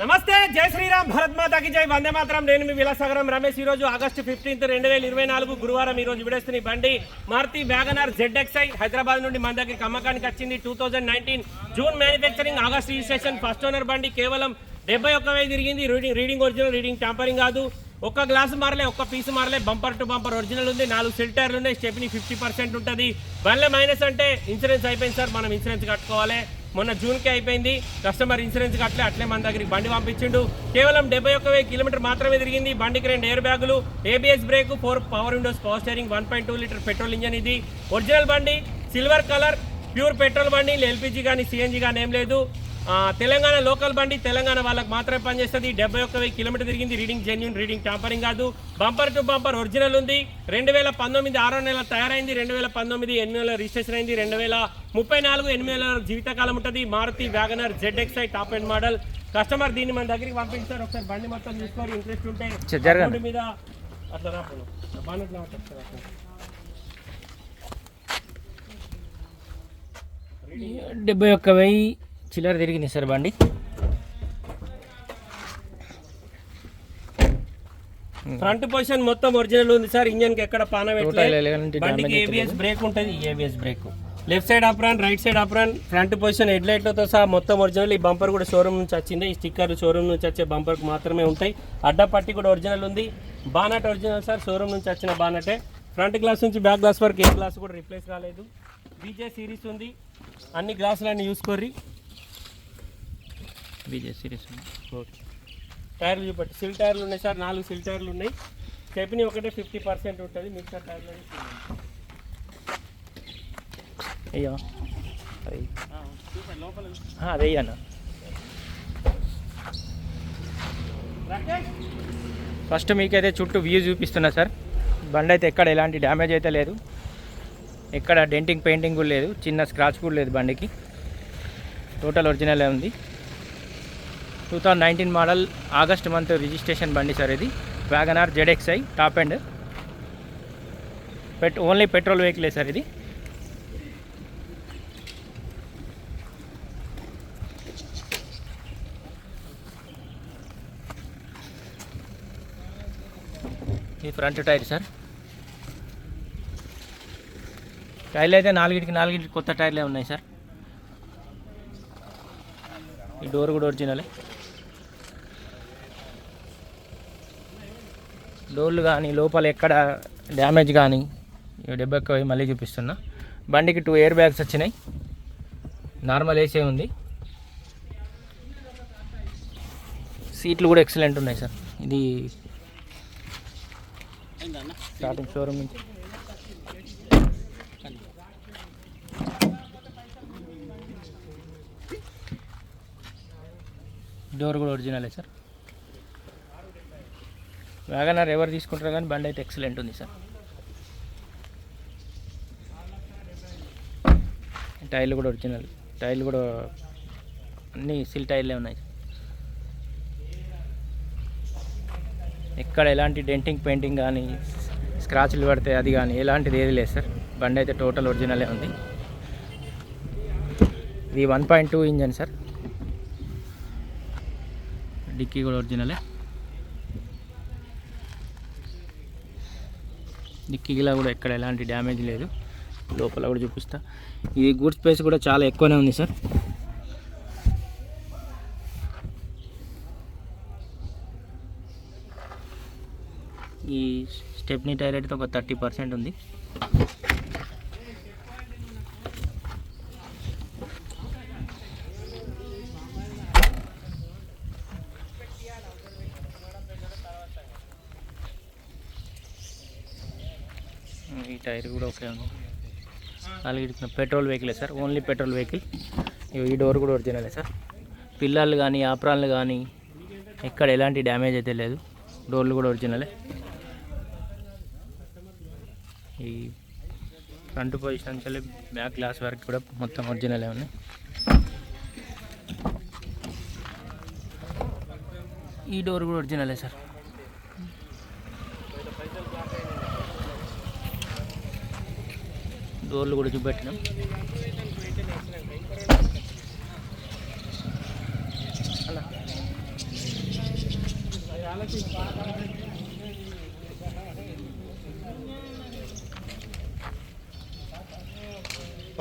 నమస్తే జై శ్రీరామ్ భరత్ మాతాకి జై. వందే మాత్రం. నేను మీ విలాసగరం రమేష్. ఈ రోజు ఆగస్టు ఫిఫ్టీన్త్ రెండు వేల ఇరవై నాలుగు గురువారం ఈ రోజు విడేస్తున్న బండి మారుతి వ్యాగనార్ జెడ్ఎక్స్ఐ హైదరాబాద్ నుండి మన దగ్గరికి అమ్మకానికి వచ్చింది. Two thousand nineteen June manufacturing August registration first owner బండి కేవలం డెబ్బై ఒక్క వేలు తిరిగింది. Reading reading original reading tampering కాదు. ఒక్క గ్లాస్ మారలే ఒక్క పీస్ మారలే. బంపర్ టు బంపర్ ఒరిజినల్ ఉంది. నాలుగు సిల్టర్లు ఉన్నాయి. స్టెప్ని ఫిఫ్టీ పర్సెంట్ ఉంటుంది. బండ్ల మైనస్ అంటే ఇన్సూరెన్స్ అయిపోయింది సార్. మనం ఇన్సూరెన్స్ కట్టుకోవాలి. మొన్న జూన్కే అయిపోయింది. కస్టమర్ ఇన్సూరెన్స్ కట్టలే అట్లే మన దగ్గరికి బండి పంపించిండు. కేవలం డెబ్బై ఒక్క వెయ్యి కిలోమీటర్ మాత్రమే తిరిగింది. బండికి రెండు ఎయిర్ బ్యాగులు ABS brake four power windows power steering one point two litre petrol engine ఇది. ఒరిజినల్ బండి సిల్వర్ కలర్ ప్యూర్ పెట్రోల్ బండి ఎల్పిజి కానీ సిఎన్జి కానీ ఏం లేదు. తెలంగాణ లోకల్ బండి తెలంగాణ వాళ్ళకి మాత్రమే పనిచేస్తుంది. డెబ్బై ఒక్క వెయ్యి కిలోమీటర్ తిరిగింది. రీడింగ్ జెన్యున్ రీడింగ్ టాంపరింగ్ కాదు. బంపర్ టు బంపర్ ఒరిజినల్ ఉంది. రెండు వేల పంతొమ్మిది ఆరో నెల తయారైంది. రెండు వేల పంతొమ్మిది ఎనిమిది నెలల రిజిస్ట్రేషన్ అయింది. రెండు వేల ముప్పై నాలుగు ఎనిమిది నెలల జీవితకాలం ఉంటుంది. Maruti WagonR ZXI top and model customer దీన్ని మన దగ్గరికి పంపించారు ఒకసారి బండి మొత్తం చూసుకొని ఇంట్రెస్ట్ ఉంటే మీద అట్లా రాపోను బాగా చెప్తారు డెబ్బై ఒక్క వెయ్యి చిల్లర తిరిగింది సార్ బండి. ఫ్రంట్ పొజిషన్ మొత్తం ఒరిజినల్ ఉంది సార్ ఇంజన్కి ఎక్కడ పాన బండికి ఏబిఎస్ బ్రేక్ ఉంటుంది ABS brake left side apron right side apron front position head లైట్లతో సహా మొత్తం ఒరిజినల్. ఈ బంపర్ కూడా షోరూమ్ నుంచి వచ్చింది. ఈ స్టిక్కర్ షోరూమ్ నుంచి వచ్చే బంపర్కి మాత్రమే ఉంటాయి. అడ్డ పట్టి కూడా ఒరిజినల్ ఉంది. బానట్ ఒరిజినల్ సార్ షోరూమ్ నుంచి వచ్చిన బానటే. ఫ్రంట్ గ్లాస్ నుంచి బ్యాక్ గ్లాస్ వరకు ఏ గ్లాస్ కూడా రిప్లేస్ కాలేదు బీజే సిరీస్ ఉంది. అన్ని గ్లాసులన్నీ చూసుకోర్రి విజయ్ సిరీస్ ఓకే. టైర్లు చూపట్టి సిల్ టైర్లు ఉన్నాయి సార్. నాలుగు సిల్ టైర్లు ఉన్నాయి. స్టెప్ని ఒకటే ఫిఫ్టీ పర్సెంట్ ఉంటుంది. మిగతా టైర్లు అయ్యో. అది అన్న రాకేష్! ఫస్ట్ మీకైతే చుట్టూ వ్యూ చూపిస్తున్నా సార్. బండి అయితే ఎక్కడ ఎలాంటి డ్యామేజ్ అయితే లేదు. ఎక్కడ డెంటింగ్ పెయింటింగ్ కూడా లేదు. చిన్న స్క్రాచ్ కూడా లేదు బండికి. టోటల్ ఒరిజినల్ ఉంది. Two thousand nineteen model August month registration బండి సార్ ఇది. వ్యాగనార్ జెడ్ఎక్స్ఐ టాప్ అండ్ పెట్ ఓన్లీ పెట్రోల్ వెహికలే సార్ ఇది. ఈ ఫ్రంట్ టైర్ సార్. టైర్లు అయితే నాలుగింటికి నాలుగింటికి కొత్త టైర్లే ఉన్నాయి సార్. ఈ డోర్ కూడా ఒరిజినలే. డోర్లు కానీ లోపల ఎక్కడ డ్యామేజ్ కానీ డెబ్బై మళ్ళీ చూపిస్తున్నా. బండికి టూ ఎయిర్ బ్యాగ్స్ వచ్చినాయి. నార్మల్ ఏసీ ఉంది. సీట్లు కూడా ఎక్సలెంట్ ఉన్నాయి సార్ ఇది స్టార్టింగ్ షోరూమ్ నుంచి. డోర్ కూడా ఒరిజినలే సార్ వ్యాగనర్ ఎవరు తీసుకుంటారు కానీ బండి అయితే ఎక్సలెంట్ ఉంది సార్. టైర్లు కూడా ఒరిజినల్ టైర్లు కూడా అన్నీ సిల్ టైర్లే ఉన్నాయి. ఎక్కడ ఎలాంటి డెంటింగ్ పెయింటింగ్ కానీ స్క్రాచ్లు పడితే అది కానీ ఎలాంటిది ఏది లేదు సార్. బండి అయితే టోటల్ ఒరిజినలే ఉంది. ఇది one point two engine sir. Dickey కూడా ఒరిజినలే డిక్కీలో కూడా ఎక్కడ ఎలాంటి డ్యామేజ్ లేదు. లోపల కూడా చూపిస్తా. ఇది గూడ్ స్పేస్ కూడా చాలా ఎక్కువనే ఉంది సార్. ఈ స్టెప్నీ టైర్ అయితే ఒక థర్టీ పర్సెంట్ ఉంది. ఈ టైర్ కూడా ఓకే ఉంది. అలాగే పెట్రోల్ వెహికలే సార్. Only petrol vehicle. ఈ డోర్ కూడా ఒరిజినలే సార్. పిల్లలు కానీ ఆప్రాన్లు కానీ ఎక్కడ ఎలాంటి డ్యామేజ్ అయితే లేదు. డోర్లు కూడా ఒరిజినలే. ఈ ఫ్రంట్ పొజిషన్ నుంచి బ్యాక్ గ్లాస్ వరకు కూడా మొత్తం ఒరిజినలే ఉన్నాయి. ఈ డోర్ కూడా ఒరిజినలే సార్. డోర్లు కూడా చూపెట్టినాం.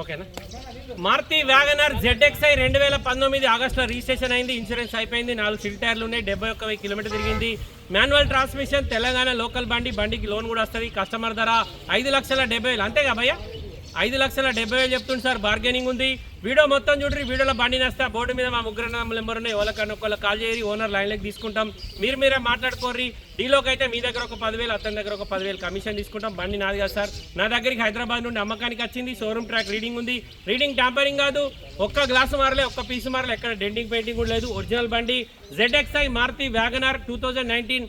ఓకేనా? మారుతి వ్యాగనర్ జెడ్ఎక్స్ఐ రెండు వేల పంతొమ్మిది ఆగస్టులో రిజిస్ట్రేషన్ అయింది ఇన్సూరెన్స్ అయిపోయింది నాలుగు సిల్ టైర్లు ఉన్నాయి డెబ్బై ఒక్క వెయ్యి కిలోమీటర్ తిరిగింది. మాన్యువల్ ట్రాన్స్మిషన్ తెలంగాణ లోకల్ బండి బండికి లోన్ కూడా వస్తుంది కస్టమర్ ధర ఐదు లక్షల డెబ్బై వేలు. అంతేగా భయ్యా? ఐదు లక్షల డెబ్బై వేలు చెప్తుంది సార్. బార్గెనింగ్ ఉంది. వీడియో మొత్తం చూడండి వీడియోలో బండి నస్తే. బోర్డు మీద మా ముగ్గురు నెంబర్ ఉన్నాయి. ఎవరికన్నా ఒకళ్ళు కాల్ చేయరు. ఓనర్ లైన్లోకి తీసుకుంటాం. మీరు మీరే మాట్లాడుకోర్రి. డీలోకి అయితే మీ దగ్గర ఒక పదివేలు అతని దగ్గర ఒక పదివేలు కమిషన్ తీసుకుంటాం. బండి నాది కదా సార్. నా దగ్గరికి హైదరాబాద్ నుండి అమ్మకానికి వచ్చింది. షోరూమ్ ట్రాక్ రీడింగ్ ఉంది. రీడింగ్ ట్యాంపరింగ్ కాదు. ఒక్క గ్లాస్ మారలే ఒక్క పీస్ మారలే. ఎక్కడ డెంటింగ్ పెయింటింగ్ కూడా లేదు. ఒరిజినల్ బండి. ZXI Maruti WagonR two thousand nineteen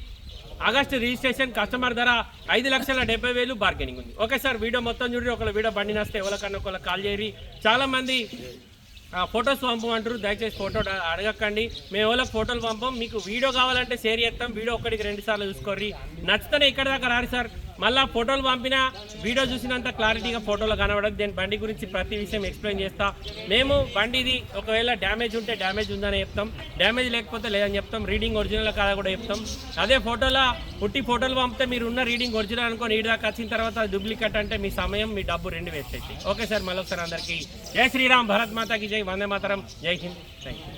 August registration customer ధర ఐదు లక్షల డెబ్బై వేలు బార్గెనింగ్ ఉంది. ఓకే సార్ వీడియో మొత్తం చూడండి. ఒకళ్ళ వీడియో బండి నస్తే ఎవరికన్నా ఒకళ్ళ కాల్ చేయరి చాలామంది ఫొటోస్ పంపం అంటారు దయచేసి ఫోటో అడగకండి మేము వాళ్ళకి ఫోటోలు పంపం మీకు వీడియో కావాలంటే షేర్ చేస్తాం. వీడియో ఒకటికి రెండు సార్లు చూసుకోర్రి. నచ్చితేనే ఇక్కడ దాకా రారు సార్. మళ్ళీ ఫోటోలు పంపినా వీడియో చూసినంత క్లారిటీగా ఫోటోలో కనబడదు. నేను బండి గురించి ప్రతి విషయం ఎక్స్ప్లెయిన్ చేస్తా. మేము బండిది ఒకవేళ డ్యామేజ్ ఉంటే డ్యామేజ్ ఉందని చెప్తాం. డ్యామేజ్ లేకపోతే లేదని చెప్తాం. రీడింగ్ ఒరిజినల్ కాదా కూడా చెప్తాం. అదే ఫోటోలో పుట్టి ఫోటోలు పంపితే మీరు ఉన్న రీడింగ్ ఒరిజినల్ అనుకోని ఈ దాకా వచ్చిన తర్వాత డూప్లికేట్ అంటే మీ సమయం మీ డబ్బు రెండు వేస్ట్ అవుతాయి ఓకే సార్ మళ్ళీ ఒకసారి అందరికీ. జై శ్రీరామ్ భరత్ మాతాకి జై వందే మాతరం. జై హింద్. Thank you